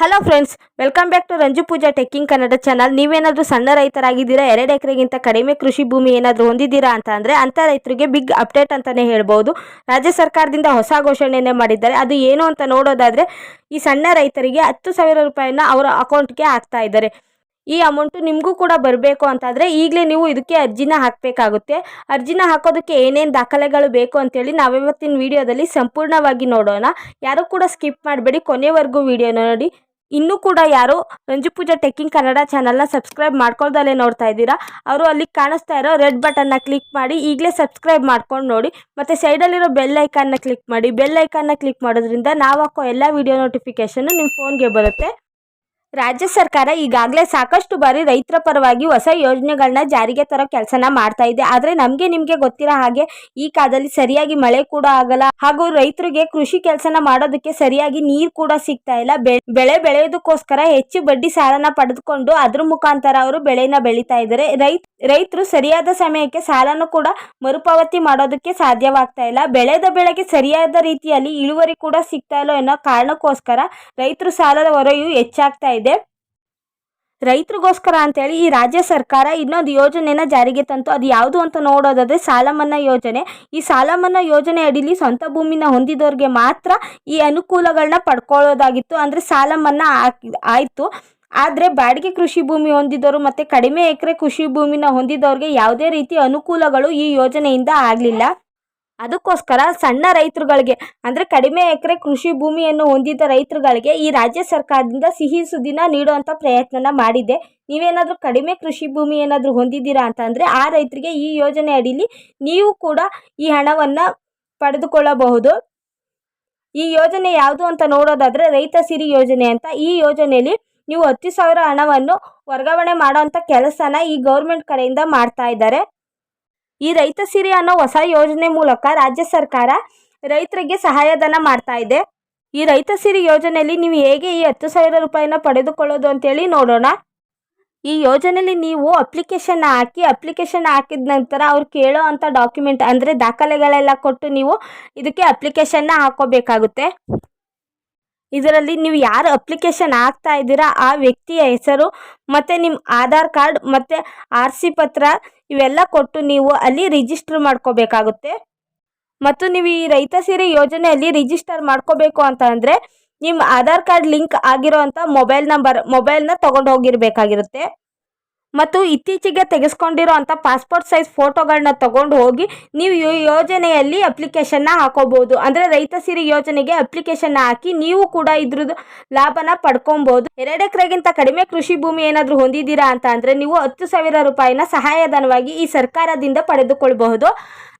Hello friends welcome back to Ranju Pooja ಟೆಕ್ಕಿಂಗ್ Kannada channel ನೀವೇನಾದರೂ ಸಣ್ಣ ರೈತರಾಗಿದ್ದೀರಾ, ಎರಡು ಎಕರೆಗಿಂತ ಕಡಿಮೆ ಕೃಷಿ ಭೂಮಿ ಏನಾದರೂ ಹೊಂದಿದ್ದೀರಾ ಅಂತ ಅಂದರೆ ಅಂಥ ರೈತರಿಗೆ ಬಿಗ್ ಅಪ್ಡೇಟ್ ಅಂತಲೇ ಹೇಳ್ಬೋದು. ರಾಜ್ಯ ಸರ್ಕಾರದಿಂದ ಹೊಸ ಘೋಷಣೆಯನ್ನೇ ಮಾಡಿದ್ದಾರೆ. ಅದು ಏನು ಅಂತ ನೋಡೋದಾದರೆ, ಈ ಸಣ್ಣ ರೈತರಿಗೆ ಹತ್ತು ಸಾವಿರ ರೂಪಾಯಿನ ಅವರ ಅಕೌಂಟ್ಗೆ ಹಾಕ್ತಾ ಇದ್ದಾರೆ. ಈ ಅಮೌಂಟು ನಿಮಗೂ ಕೂಡ ಬರಬೇಕು ಅಂತಾದರೆ ಈಗಲೇ ನೀವು ಇದಕ್ಕೆ ಅರ್ಜಿನ ಹಾಕಬೇಕಾಗುತ್ತೆ. ಅರ್ಜಿನ ಹಾಕೋದಕ್ಕೆ ಏನೇನು ದಾಖಲೆಗಳು ಬೇಕು ಅಂತೇಳಿ ನಾವಿವತ್ತಿನ ವಿಡಿಯೋದಲ್ಲಿ ಸಂಪೂರ್ಣವಾಗಿ ನೋಡೋಣ. ಯಾರು ಕೂಡ ಸ್ಕಿಪ್ ಮಾಡಬೇಡಿ, ಕೊನೆವರೆಗೂ ವಿಡಿಯೋ ನೋಡಿ. ಇನ್ನೂ ಕೂಡ ಯಾರು ರಂಜು ಪೂಜಾ ಟೆಕ್ಕಿಂಗ್ ಕನ್ನಡ ಚಾನಲ್ನ ಸಬ್ಸ್ಕ್ರೈಬ್ ಮಾಡ್ಕೊಳ್ದಲ್ಲೇ ನೋಡ್ತಾ ಇದ್ದೀರಾ, ಅವರು ಅಲ್ಲಿ ಕಾಣಿಸ್ತಾ ಇರೋ ರೆಡ್ ಬಟನ್ನ ಕ್ಲಿಕ್ ಮಾಡಿ, ಈಗಲೇ ಸಬ್ಸ್ಕ್ರೈಬ್ ಮಾಡ್ಕೊಂಡು ನೋಡಿ, ಮತ್ತು ಸೈಡಲ್ಲಿರೋ ಬೆಲ್ ಐಕಾನ್ನ ಕ್ಲಿಕ್ ಮಾಡಿ, ಬೆಲ್ ಐಕಾನ್ನ ಕ್ಲಿಕ್ ಮಾಡೋದ್ರಿಂದ ನಾವು ಹಾಕೋ ಎಲ್ಲ ವಿಡಿಯೋ ನೋಟಿಫಿಕೇಷನ್ನು ನಿಮ್ಮ ಫೋನ್ಗೆ ಬರುತ್ತೆ. ರಾಜ್ಯ ಸರ್ಕಾರ ಈಗಾಗಲೇ ಸಾಕಷ್ಟು ಬಾರಿ ರೈತರ ಪರವಾಗಿ ಹೊಸ ಯೋಜನೆಗಳನ್ನ ಜಾರಿಗೆ ತರೋ ಕೆಲಸನ ಮಾಡ್ತಾ ಇದೆ. ಆದರೆ ನಮಗೆ ನಿಮಗೆ ಗೊತ್ತಿರೋ ಹಾಗೆ ಈ ಕಾಲದಲ್ಲಿ ಸರಿಯಾಗಿ ಮಳೆ ಕೂಡ ಆಗಲ್ಲ. ಹಾಗೂ ರೈತರಿಗೆ ಕೃಷಿ ಕೆಲಸನ ಮಾಡೋದಕ್ಕೆ ಸರಿಯಾಗಿ ನೀರು ಕೂಡ ಸಿಗ್ತಾ ಇಲ್ಲ. ಬೆಳೆ ಬೆಳೆಯೋದಕ್ಕೋಸ್ಕರ ಹೆಚ್ಚು ಬಡ್ಡಿ ಸಾಲನ ಪಡೆದುಕೊಂಡು ಅದ್ರ ಮುಖಾಂತರ ಅವರು ಬೆಳೆನ ಬೆಳೀತಾ ಇದ್ದಾರೆ. ರೈತ, ರೈತರು ಸರಿಯಾದ ಸಮಯಕ್ಕೆ ಸಾಲನ ಕೂಡ ಮರುಪಾವತಿ ಮಾಡೋದಕ್ಕೆ ಸಾಧ್ಯವಾಗ್ತಾ ಇಲ್ಲ. ಬೆಳೆದ ಬೆಳೆಗೆ ಸರಿಯಾದ ರೀತಿಯಲ್ಲಿ ಇಳುವರಿ ಕೂಡ ಸಿಗ್ತಾ ಇಲ್ಲ ಅನ್ನೋ ಕಾರಣಕ್ಕೋಸ್ಕರ ರೈತರು ಸಾಲದ ಹೊರೆಯು ಹೆಚ್ಚಾಗ್ತಾ ರೈತರಿಗೋಸ್ಕರ ಅಂತೇಳಿ ಈ ರಾಜ್ಯ ಸರ್ಕಾರ ಇನ್ನೊಂದು ಯೋಜನೆನ ಜಾರಿಗೆ ತಂತು. ಅದು ಯಾವುದು ಅಂತ ನೋಡೋದಾದ್ರೆ ಸಾಲ ಮನ್ನಾ ಯೋಜನೆ. ಈ ಸಾಲ ಮನ್ನಾ ಯೋಜನೆ ಅಡಿಲಿ ಸ್ವಂತ ಭೂಮಿನ ಹೊಂದಿದವ್ರಿಗೆ ಮಾತ್ರ ಈ ಅನುಕೂಲಗಳನ್ನ ಪಡ್ಕೊಳ್ಳೋದಾಗಿತ್ತು. ಅಂದರೆ ಸಾಲ ಮನ್ನಾ ಆಯ್ತು. ಆದರೆ ಬಾಡಿಗೆ ಕೃಷಿ ಭೂಮಿ ಹೊಂದಿದವರು ಮತ್ತು ಕಡಿಮೆ ಎಕರೆ ಕೃಷಿ ಭೂಮಿನ ಹೊಂದಿದವ್ರಿಗೆ ಯಾವುದೇ ರೀತಿ ಅನುಕೂಲಗಳು ಈ ಯೋಜನೆಯಿಂದ ಆಗಲಿಲ್ಲ. ಅದಕ್ಕೋಸ್ಕರ ಸಣ್ಣ ರೈತರುಗಳಿಗೆ, ಅಂದರೆ ಕಡಿಮೆ ಎಕರೆ ಕೃಷಿ ಭೂಮಿಯನ್ನು ಹೊಂದಿದ್ದ ರೈತರುಗಳಿಗೆ ಈ ರಾಜ್ಯ ಸರ್ಕಾರದಿಂದ ಸಿಹಿ ಸುದ್ದಿನ ನೀಡುವಂಥ ಪ್ರಯತ್ನನ ಮಾಡಿದೆ. ನೀವೇನಾದರೂ ಕಡಿಮೆ ಕೃಷಿ ಭೂಮಿ ಏನಾದರೂ ಹೊಂದಿದ್ದೀರಾ ಅಂತ ಅಂದರೆ ಆ ರೈತರಿಗೆ ಈ ಯೋಜನೆ ಅಡಿಯಲ್ಲಿ ನೀವು ಕೂಡ ಈ ಹಣವನ್ನು ಪಡೆದುಕೊಳ್ಳಬಹುದು. ಈ ಯೋಜನೆ ಯಾವುದು ಅಂತ ನೋಡೋದಾದರೆ ರೈತ ಸಿರಿ ಯೋಜನೆ ಅಂತ. ಈ ಯೋಜನೆಯಲ್ಲಿ ನೀವು ಹತ್ತು ಸಾವಿರ ಹಣವನ್ನು ವರ್ಗಾವಣೆ ಮಾಡೋವಂಥ ಕೆಲಸನ ಈ ಗೌರ್ಮೆಂಟ್ ಕಡೆಯಿಂದ ಮಾಡ್ತಾ ಇದ್ದಾರೆ. ಈ ರೈತ ಸಿರಿ ಅನ್ನೋ ಹೊಸ ಯೋಜನೆ ಮೂಲಕ ರಾಜ್ಯ ಸರ್ಕಾರ ರೈತರಿಗೆ ಸಹಾಯಧನ ಮಾಡ್ತಾ ಇದೆ. ಈ ರೈತ ಸಿರಿ ಯೋಜನೆಯಲ್ಲಿ ನೀವು ಹೇಗೆ ಈ ಹತ್ತು ಸಾವಿರ ರೂಪಾಯಿನ ಪಡೆದುಕೊಳ್ಳೋದು ಅಂತೇಳಿ ನೋಡೋಣ. ಈ ಯೋಜನೆಯಲ್ಲಿ ನೀವು ಅಪ್ಲಿಕೇಶನ್ ಹಾಕಿ ಅಪ್ಲಿಕೇಶನ್ ಹಾಕಿದ ನಂತರ ಅವ್ರು ಕೇಳೋ ಅಂಥ ಡಾಕ್ಯುಮೆಂಟ್ ಅಂದರೆ ದಾಖಲೆಗಳೆಲ್ಲ ಕೊಟ್ಟು ನೀವು ಇದಕ್ಕೆ ಅಪ್ಲಿಕೇಶನ್ನ ಹಾಕೋಬೇಕಾಗುತ್ತೆ. ಇದರಲ್ಲಿ ನೀವು ಯಾರು ಅಪ್ಲಿಕೇಶನ್ ಹಾಕ್ತಾ ಇದ್ದೀರಾ, ಆ ವ್ಯಕ್ತಿಯ ಹೆಸರು ಮತ್ತು ನಿಮ್ಮ ಆಧಾರ್ ಕಾರ್ಡ್ ಮತ್ತು ಆರ್ ಸಿ ಪತ್ರ ಇವೆಲ್ಲ ಕೊಟ್ಟು ನೀವು ಅಲ್ಲಿ ರಿಜಿಸ್ಟರ್ ಮಾಡ್ಕೋಬೇಕಾಗುತ್ತೆ. ಮತ್ತು ನೀವು ಈ ರೈತ ಸಿರಿ ಯೋಜನೆಯಲ್ಲಿ ರಿಜಿಸ್ಟರ್ ಮಾಡ್ಕೋಬೇಕು ಅಂತ ಅಂದರೆ ನಿಮ್ಮ ಆಧಾರ್ ಕಾರ್ಡ್ ಲಿಂಕ್ ಆಗಿರೋ ಅಂಥ ಮೊಬೈಲ್ ನಂಬರ್, ಮೊಬೈಲ್ನ ತೊಗೊಂಡು ಹೋಗಿರಬೇಕಾಗಿರುತ್ತೆ. ಮತ್ತು ಇತ್ತೀಚೆಗೆ ತೆಗೆಸ್ಕೊಂಡಿರೋ ಅಂಥ ಪಾಸ್ಪೋರ್ಟ್ ಸೈಜ್ ಫೋಟೋಗಳನ್ನ ತಗೊಂಡು ಹೋಗಿ ನೀವು ಯೋಜನೆಯಲ್ಲಿ ಅಪ್ಲಿಕೇಶನ್ನ ಹಾಕೋಬಹುದು ಅಂದರೆ ರೈತ ಸಿರಿ ಯೋಜನೆಗೆ ಅಪ್ಲಿಕೇಶನ್ನ ಹಾಕಿ ನೀವು ಕೂಡ ಇದ್ರದ್ದು ಲಾಭನ ಪಡ್ಕೊಬೋದು. ಎರಡು ಎಕರೆಗಿಂತ ಕಡಿಮೆ ಕೃಷಿ ಭೂಮಿ ಏನಾದರೂ ಹೊಂದಿದ್ದೀರಾ ಅಂತ ಅಂದರೆ ನೀವು ಹತ್ತು ಸಾವಿರ ರೂಪಾಯಿನ ಸಹಾಯಧನವಾಗಿ ಈ ಸರ್ಕಾರದಿಂದ ಪಡೆದುಕೊಳ್ಬಹುದು.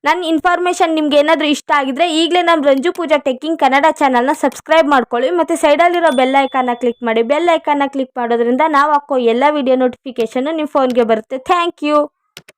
ನನ್ನ ಇನ್ಫಾರ್ಮೇಷನ್ ನಿಮ್ಗೆ ಏನಾದರೂ ಇಷ್ಟ ಆಗಿದ್ರೆ ಈಗಲೇ ನಮ್ಮ ರಂಜು ಪೂಜಾ ಟೆಕ್ಕಿಂಗ್ ಕನ್ನಡ ಚಾನಲ್ನ ಸಬ್ಸ್ಕ್ರೈಬ್ ಮಾಡ್ಕೊಳ್ಳಿ. ಮತ್ತು ಸೈಡಲ್ಲಿರೋ ಬೆಲ್ ಐಕಾನ್ನ ಕ್ಲಿಕ್ ಮಾಡಿ. ಬೆಲ್ ಐಕಾನ್ನ ಕ್ಲಿಕ್ ಮಾಡೋದ್ರಿಂದ ನಾವು ಹಾಕೋ ಎಲ್ಲ ವಿಡಿಯೋ ನೋಟಿಫಿಕೇಷನ್ನು ನಿಮ್ಮ ಫೋನ್ಗೆ ಬರುತ್ತೆ. Thank you